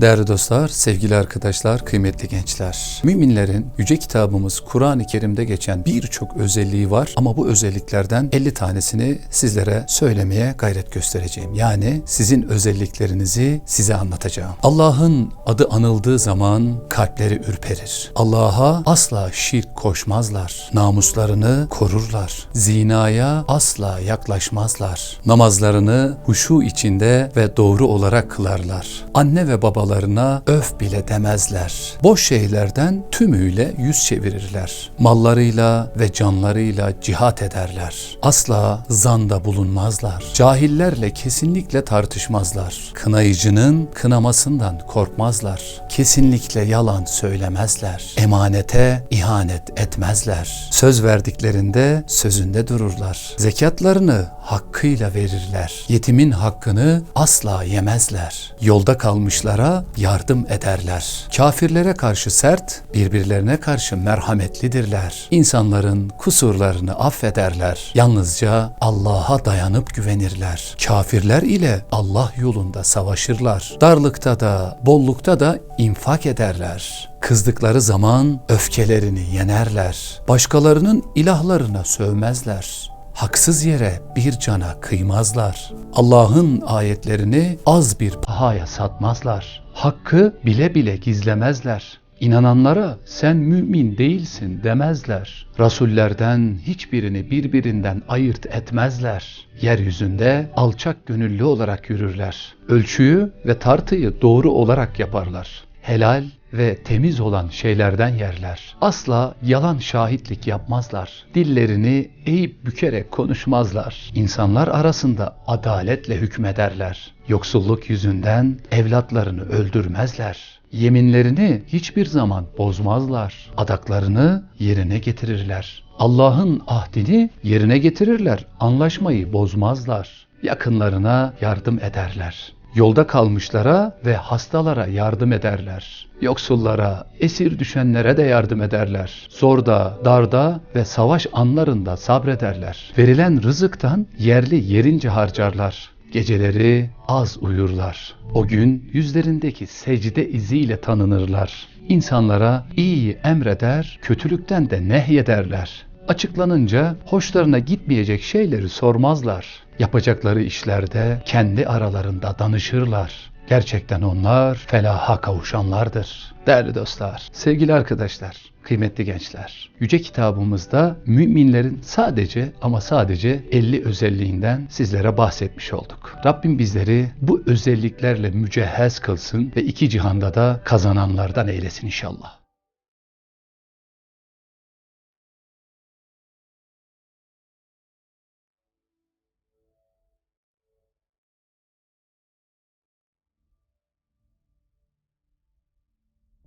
Değerli dostlar, sevgili arkadaşlar, kıymetli gençler. Müminlerin yüce kitabımız Kur'an-ı Kerim'de geçen birçok özelliği var ama bu özelliklerden 50 tanesini sizlere söylemeye gayret göstereceğim. Yani sizin özelliklerinizi size anlatacağım. Allah'ın adı anıldığı zaman kalpleri ürperir. Allah'a asla şirk koşmazlar. Namuslarını korurlar. Zinaya asla yaklaşmazlar. Namazlarını huşu içinde ve doğru olarak kılarlar. Anne ve babalarına öf bile demezler. Boş şeylerden tümüyle yüz çevirirler. Mallarıyla ve canlarıyla cihat ederler. Asla zanda bulunmazlar. Cahillerle kesinlikle tartışmazlar. Kınayıcının kınamasından korkmazlar. Kesinlikle yalan söylemezler. Emanete ihanet etmezler. Söz verdiklerinde sözünde dururlar. Zekatlarını hakkıyla verirler. Yetimin hakkını asla yemezler. Yolda kalmışlara yardım ederler. Kafirlere karşı sert, birbirlerine karşı merhametlidirler. İnsanların kusurlarını affederler. Yalnızca Allah'a dayanıp güvenirler. Kafirler ile Allah yolunda savaşırlar. Darlıkta da, bollukta da infak ederler. Kızdıkları zaman öfkelerini yenerler. Başkalarının ilahlarına sövmezler. Haksız yere bir cana kıymazlar. Allah'ın ayetlerini az bir pahaya satmazlar. Hakkı bile bile gizlemezler. İnananlara sen mümin değilsin demezler. Rasullerden hiçbirini birbirinden ayırt etmezler. Yeryüzünde alçak gönüllü olarak yürürler. Ölçüyü ve tartıyı doğru olarak yaparlar. Helal ve temiz olan şeylerden yerler. Asla yalan şahitlik yapmazlar. Dillerini eğip bükerek konuşmazlar. İnsanlar arasında adaletle hükmederler. Yoksulluk yüzünden evlatlarını öldürmezler. Yeminlerini hiçbir zaman bozmazlar. Adaklarını yerine getirirler. Allah'ın ahdini yerine getirirler. Anlaşmayı bozmazlar. Yakınlarına yardım ederler. Yolda kalmışlara ve hastalara yardım ederler. Yoksullara, esir düşenlere de yardım ederler. Zorda, darda ve savaş anlarında sabrederler. Verilen rızıktan yerli yerince harcarlar. Geceleri az uyurlar. O gün yüzlerindeki secde iziyle tanınırlar. İnsanlara iyiyi emreder, kötülükten de nehyederler. Açıklanınca hoşlarına gitmeyecek şeyleri sormazlar. Yapacakları işlerde kendi aralarında danışırlar. Gerçekten onlar felaha kavuşanlardır. Değerli dostlar, sevgili arkadaşlar, kıymetli gençler. Yüce kitabımızda müminlerin sadece ama sadece 50 özelliğinden sizlere bahsetmiş olduk. Rabbim bizleri bu özelliklerle mücehhez kılsın ve iki cihanda da kazananlardan eylesin inşallah.